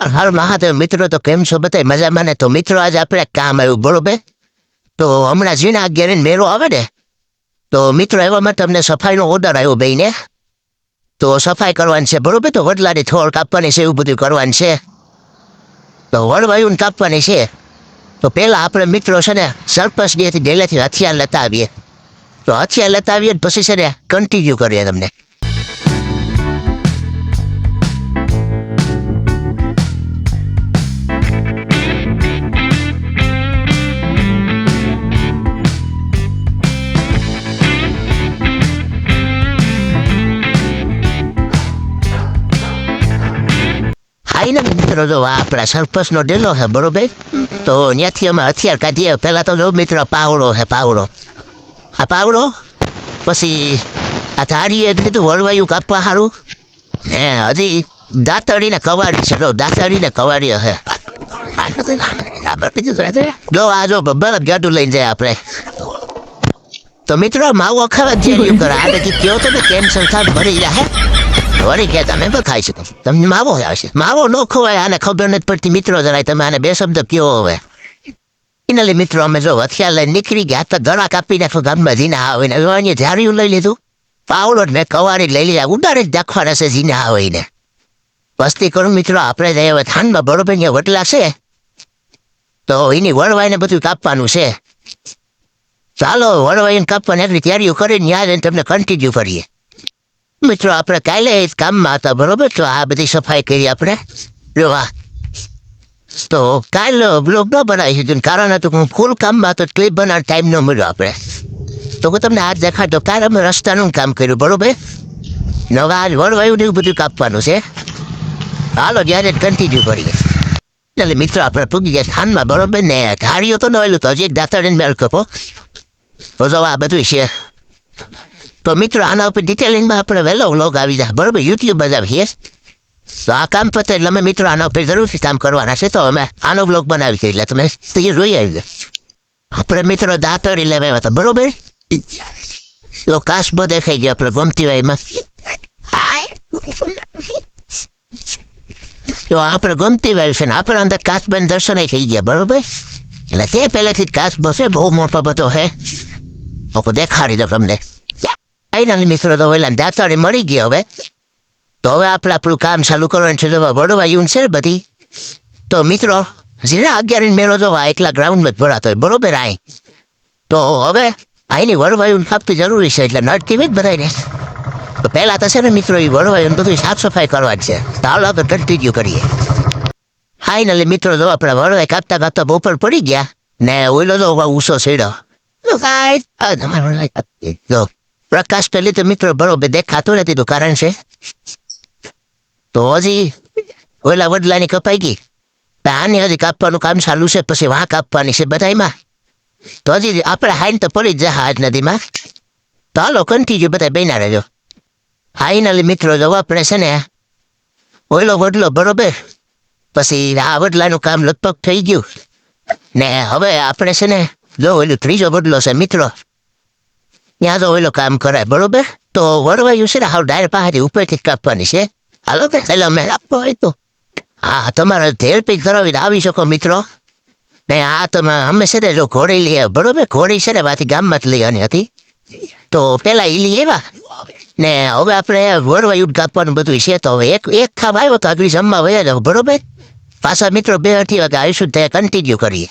હાલ મહાદેવ, મિત્રો, તો કેમ છો બધા મજામાં ને? તો મિત્રો, આજે આપણે કામ આવ્યું, બરોબર? તો હમણાં જીના અગિયાર મેળો આવે ને, તો મિત્રો એવામાં તમને સફાઈનો ઓર્ડર આવ્યો ભાઈને તો સફાઈ કરવાની છે, બરોબર? તો વડલાની થોડ કાપવાની છે, એવું બધું કરવાનું છે. તો વડવાયું કાપવાની છે. તો પહેલાં આપણે મિત્રો છે ને, સરપંચ ડેથી ડેલેથી હથિયાર લેતા આવીએ તો હથિયાર લેતા આવીએ પછી છે ને કન્ટિન્યુ કરીએ તમને. હાઈ ને મિત્રો જો આપણા સરપંચનો ડેલો છે, બરોબર? તો ત્યાંથી અમે હથિયાર કાઢીએ. પહેલાં તો જો મિત્રો, પાવડો છે, પાવડો. આ પાવડો? પછી આ ધારીએ કીધું વળવાયું કાપવા સારું હે, હજી દાંતડીને કવાડી છે, જો દાંતડીને કવાડી હે જો આ જો બરફ ગાડું લઈને જાય આપણે. તો મિત્રો, માવો ખાવા જેવું કરે. આ તો કયો તો કેન્સર થાય ભરી જાય વળી કે તમે પણ ખાઈ શકો તમને માવો આવશે માવો ન ખવાય આને ખબર નથી પડતી મિત્રો જરાય તમે આને બે શબ્દ કયો હવે એના લીધે મિત્રો અમે જો હથિયાર લઈને નીકળી ગયા તો ગળા કાપી નાખો ગામમાં જીના આવે ને અહીંયા ઝાડિયું લઈ લીધું પાવડો ને કવારી લઈ લીધા ઉડાડે જ દાખવાના છે જીના આવીને વસ્તી કરું મિત્રો આપણે જઈએ હવે થાનમાં બરોબર અહીંયા વટલા છે તો એની વળવાઈને બધું કાપવાનું છે ચાલો વળવાઈને કાપવાની એટલી તૈયારીઓ કરીને યાદ તમને કન્ટિન્યુ કરીએ મિત્રો આપણે કાલે એક કામમાં હતા બરોબર તો આ બધી સફાઈ કરી આપણે જો આ તો કાલ બ્લોગ ન બનાવી શકું કારણ હતું હું ફૂલ કામમાં હતો ક્લિપ બનાવવાનો ટાઈમ ન મળ્યો આપણે તો હું તમને હાથ દેખાડતો કાલ અમે રસ્તાનું કામ કર્યું બરોબર નવા આજ વળવાયું ને એવું બધું કાપવાનું છે હાલો જ્યારે કન્ટિન્યુ કરીએ એટલે મિત્રો આપણે પૂગી ગયા સ્થાનમાં બરોબર ને ધારીઓ તો ન તો હજી એક દાંતડીને મેળ કપો તો જો આ બધું છે તો મિત્રો, આના ઉપર ડિટેલિંગમાં આપણે વહેલો વ્લોગ આવી જાય. બરોબર? યુટ્યુબ બધા છીએ તો આ કામ પતે એટલે અમે મિત્રો આના ઉપર જરૂરથી કામ કરવાના છે. તો અમે આનો વ્લોગ બનાવી છે. એટલે તમે તે જોઈ આવી આપણે મિત્રો દાતરી લેવા આવ્યા હતા. બરોબર? તો બધે દેખાઈ ગયો આપણે ગમતી હોય એમાં. તો આપણે ગમતી વાયુ છે ને આપણે અંદર કાસબાન દર્શન થઈ ગયા. બરોબર? એટલે તે પહેલેથી જ કાશ છે. બહુ મોટો બધો છે. હું દેખાડી દો તમને. ફાઈનલ મિત્રો તો ઓલા દાતારે મળી ગયો હવે તો હવે આપણે આપણું કામ ચાલુ કરવાનું છે તો વડવા યુન છે બધી તો મિત્રો જીરા અગિયાર મેળો તો એકલા ગ્રાઉન્ડમાં જ ભરાતો હોય બરોબર આય તો હવે અહીંની વડવાયું કાપવી જરૂરી છે એટલે નટકી જ બધાને તો પહેલાં તો છે ને મિત્રો એ વડવાયું બધું સાફ સફાઈ કરવા જ છે તો હાલો આપણે કન્ટિન્યુ કરીએ ફાઈનલી મિત્રો જો આપણે વડવાય કાપતા કાપતા બપોર પડી ગયા ને ઓઈલો તો ઉસો છેડો જો પ્રકાશ પહેલી તો મિત્રો બરોબર દેખાતો નથી તું કારણ છે તો હજી ઓલા વડલાની કપાઈ ગઈ આની હજી કાપવાનું કામ ચાલુ છે પછી વાં કાપવાની છે બધામાં તો હજી આપણે હાઈન તો પડી જ જાય આજ નદીમાં તો હાલો કન્ટિન્યુ બધા બેના રહેજો ફાઈનલી મિત્રો જો આપણે છે ને ઓઈલો વડલો બરોબર પછી આ વડલાનું કામ લગભગ થઈ ગયું ને હવે આપણે છે ને જો ઓલું ત્રીજો વડલો છે મિત્રો ત્યાં તો ઓલો કામ કરાય બરોબર તો વળવાયું છે ને હાવ ડાયર પાસેથી ઉપરથી કાપવાની છે હાલો કે એટલે અમે આપવો હોય તો હા તમારે હેલ્પિંગ કરાવીને આવી શકો મિત્રો ને આ તમે અમે છે ને જો ઘોડી લઈએ બરોબર ઘોડી છે ને બાથી ગામમાં જ લેવાની હતી તો પેલા ઈ લઈ એવા ને હવે આપણે વળવાયું કાપવાનું બધું છે તો હવે એક એક ખાબ આવ્યો તો આગળ જમવા વયા જાવ બરોબર પાછા મિત્રો બે અઢી વાગે આવીશું તે કન્ટિન્યુ કરીએ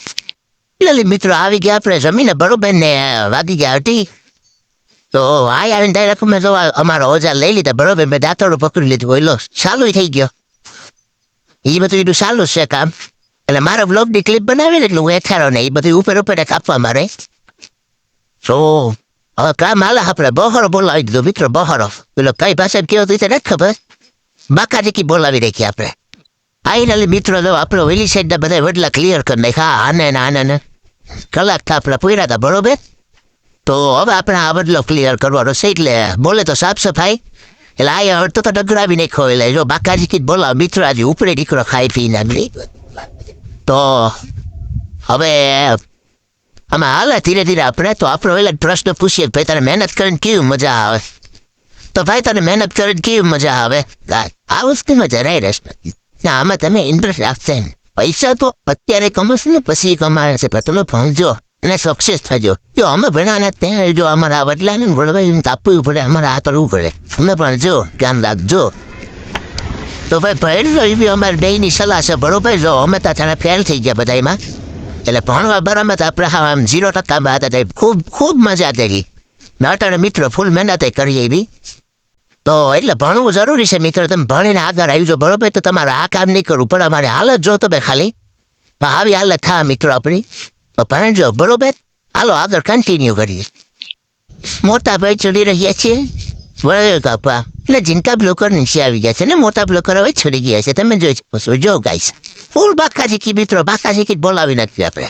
એટલે મિત્રો આવી ગયા આપણે જમીને બરોબર ને વાગી ગયા અઢી તો આ આવીને ડાયરેક્ટ મેં જો અમારો ઓજાર લઈ લીધા, બરોબર? મેં દાંતરડું પકડી લીધું ઓઈલો ચાલુ થઈ ગયો. એ બધું એનું ચાલુ છે કામ. એટલે મારો બ્લોગની ક્લિપ બનાવી ને એટલે હું એઠારો ને એ બધું ઉપર ઉપર કાપવા મારે. તો હવે કામ હાલે આપણે બહોરો બોલાવી દીધો, મિત્રો બહોરો પેલો કઈ ભાષા કેવો તું નથી ખબર. બાકાજી બોલાવી રાખી આપણે. ફાઇનલી મિત્રો, જો આપણો વેલી સાઈડના બધા વડલા ક્લિયર કરી નાખ્યા. આને ને આને ને. કલાક થા આપણે પૂર્યા હતા, બરોબર? તો હવે આપણે આ બદલો ક્લિયર કરવાનો છે એટલે બોલે તો સાફ સફાઈ. એટલે આ હવે તો ડગરાવી નાખો એટલે જો બાકાજી કીધ, બોલો આજે ઉપરે દીકરો ખાઈ પી નાખી તો હવે આમાં હાલે ધીરે ધીરે આપણે. તો આપણે ઓલા પ્રશ્ન પૂછીએ ભાઈ તને મહેનત કરીને કેવી મજા આવે? તો ભાઈ તને મહેનત કરીને કેવી મજા આવે? આ વસ્તુમાં જરાય રસ નથી. આમાં તમે ઇન્ટરેસ્ટ રાખશે પૈસા તો અત્યારે કમાશે ને, પછી કમાશે. પણ તમે ભણજો. અને સક્સેસ થજો. જો અમે ભણવાના ત્યાં જો અમારા વડલાને ને વડવાઈને તાપવું પડે, અમારે આ કરવું પડે. અમે પણ જો ધ્યાન રાખજો. તો ભાઈ ભણજો એ બી અમારે બેની સલાહ છે. બરોબર જો અમે તો તને ફેલ થઈ ગયા બધા એમાં એટલે ભણવા બરાબર તો આપણે હા, આમ ઝીરો ટકા બાદ હતા ખૂબ ખૂબ મજા કરી. નાટાને મિત્રો ફૂલ મહેનત કરીએ એવી. તો એટલે ભણવું જરૂરી છે મિત્રો. તમે ભણીને આગળ આવી જાઓ. બરોબર તો તમારે આ કામ નહીં કરવું, પણ અમારે હાલત જો તમે ખાલી. આવી હાલત થા મિત્રો આપણી. ભણજો બરોબર હાલો આગળ કન્ટિન્યુ કરીએ મોટા ભાઈ ચડી રહ્યા છીએ વળે કાપા એટલે જીનકા બ્લોકર નીચે આવી ગયા છે ને મોટા બ્લોકર હવે ચડી ગયા છે તમે જોઈ શકો છો જો ગાઈસ ફૂલ બાકા શીખી મિત્રો બાકા શીખી બોલાવી નથી આપણે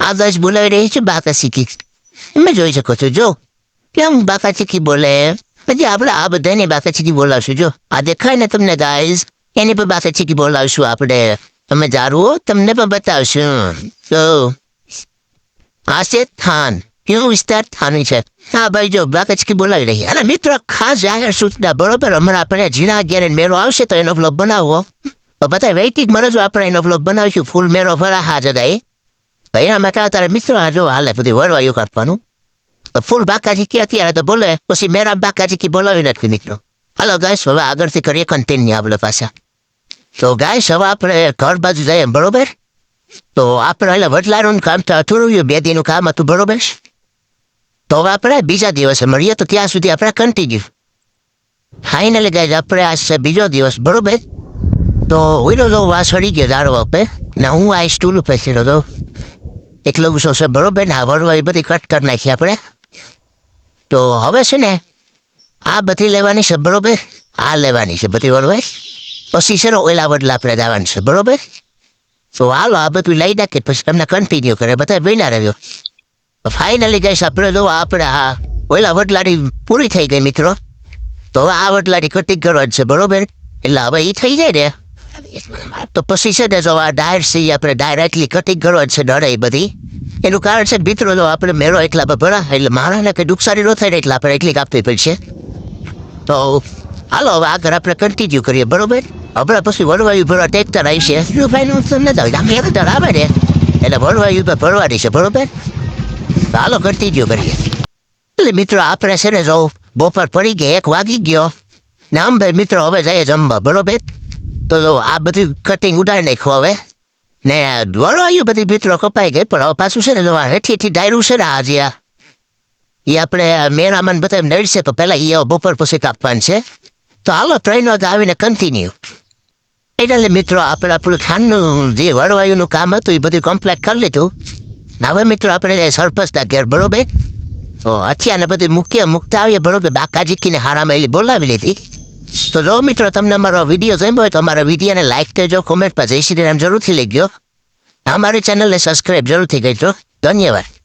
આદર્શ બોલાવી રહી છે બાકા શીખી તમે જોઈ શકો છો જો કેમ બાકા ચીકી બોલે પછી આપણે આ બધાને બાકા ચીકી બોલાવશું જો આ દેખાય ને તમને ગાઈઝ એની પણ બાકા ચીકી બોલાવશું આપણે તમે જારું તમને પણ બતાવશું તો આ છે થાન કેવું વિસ્તાર થાની છે. હા ભાઈ, જો બાકચકી ચીકી બોલાવી રહી. અને મિત્રો, ખાસ જાહેર સૂચના, બરોબર? હમણાં આપણે જીણા અગિયાર મેળો આવશે તો એનો બ્લોગ બનાવો. બધા વૈતિક મને જો આપણે એનો બ્લોગ બનાવીશું. ફૂલ મેળો ભરા હાજર આવી ભાઈ એના માટે અત્યારે મિત્રો, આ જો હાલે બધી વળવાયું કાપવાનું. તો ફૂલ બાકાજી કે અત્યારે તો બોલે, પછી મેરા બાકાજી કી બોલાવી નથી મિત્રો. હાલો ગાઈસ, હવે આગળથી કરીએ કન્ટિન્યુ આપણે પાછા. તો ગાઈસ, હવે આપણે ઘર બાજુ જઈએ, બરોબર? તો આપણે એટલે વડલાનું કામ તો અધૂરું રહ્યું, બે દિનનું કામ હતું, બરોબર તો હવે આપણે બીજા દિવસે મળીએ, તો ત્યાં સુધી આપણે કન્ટિન્યુ ફાઇનલી ગાઈસ આપણે આજ છે બીજો દિવસ, બરોબર? તો ઓઈલો તો વાસ વળી ગયો દારો આપે ને હું આ સ્ટૂલ ઉપર છે તો એકલો ગુસ્સો છે, બરોબર? ને આ વડવા એ બધી કટ કરી નાખી આપણે. તો હવે છે ને, આ બધી લેવાની છે, બરોબર? આ લેવાની છે બધી બરોબર પછી છે ને ઓલા વડલા આપણે જવાનું છે, બરોબર? તો હાલો આ બધું લઈ નાખીએ પછી તમને કન્ટિન્યુ કરે બધા બન્યા રહ્યો ફાઇનલી જઈશ આપણે જો આપણે આ ઓલા વડલાની પૂરી થઈ ગઈ મિત્રો તો હવે આ વડલાની કટિંગ કરવા જ છે બરોબર એટલે હવે એ થઈ જાય ને તો પછી છે ને જો આ ડાયર છે આપણે ડાયરેક્ટલી કટિંગ કરવા જ છે એ બધી એનું કારણ છે મિત્રો જો આપણે મેળો એટલા ભરા એટલે માણસને કંઈ નુકસાની ન થાય ને એટલે આપણે એટલી કાપવી પડશે તો હાલો હવે આગળ આપણે કન્ટિન્યુ કરીએ બરોબર હમણાં પછી વડવાયુ ભરવા ટેક્ટર આવી છે ભાઈ તમને તો આમ ટેક્ટર આવે ને એટલે વડવાયુ પર ભરવાની છે બરોબર તો કરતી કન્ટિન્યુ કરીએ એટલે મિત્રો આપણે છે ને જો બપોર પડી ગયા એક વાગી ગયો ને આમ ભાઈ મિત્રો હવે જઈએ જમવા બરોબર તો આ બધી કટિંગ ઉડાડી નાખ્યું હવે ને વળવાયું બધી મિત્રો કપાઈ ગઈ પણ હવે પાછું છે ને હેઠીથી ડાયરું છે ને આજે આ એ આપણે મેરામાં બધા નડશે તો પહેલાં એ બપોર પછી કાપવાનું છે તો હાલો ટ્રેન આવીને કન્ટિન્યુ એટલે મિત્રો, આપણે આપણું ખાનનું જે વળવાયુનું કામ હતું, એ બધું કમ્પ્લીટ કરી લીધું. હવે મિત્રો, આપણે સરપંચના ઘેર, બરોબર? તો અત્યારે બધું મૂકીએ, મૂકતા આવીએ, બરોબર? બાકાજીકીને હારામાં એલી બોલાવી લીધી. તો જો મિત્રો, તમને અમારો વીડિયો ગમ્યો હોય, તો અમારા વિડીયોને લાઈક કરજો કોમેન્ટ પર જય શ્રી રામ જરૂરથી લઈ ગયો અમારી ચેનલને સબસ્ક્રાઈબ જરૂરથી કરજો. ધન્યવાદ.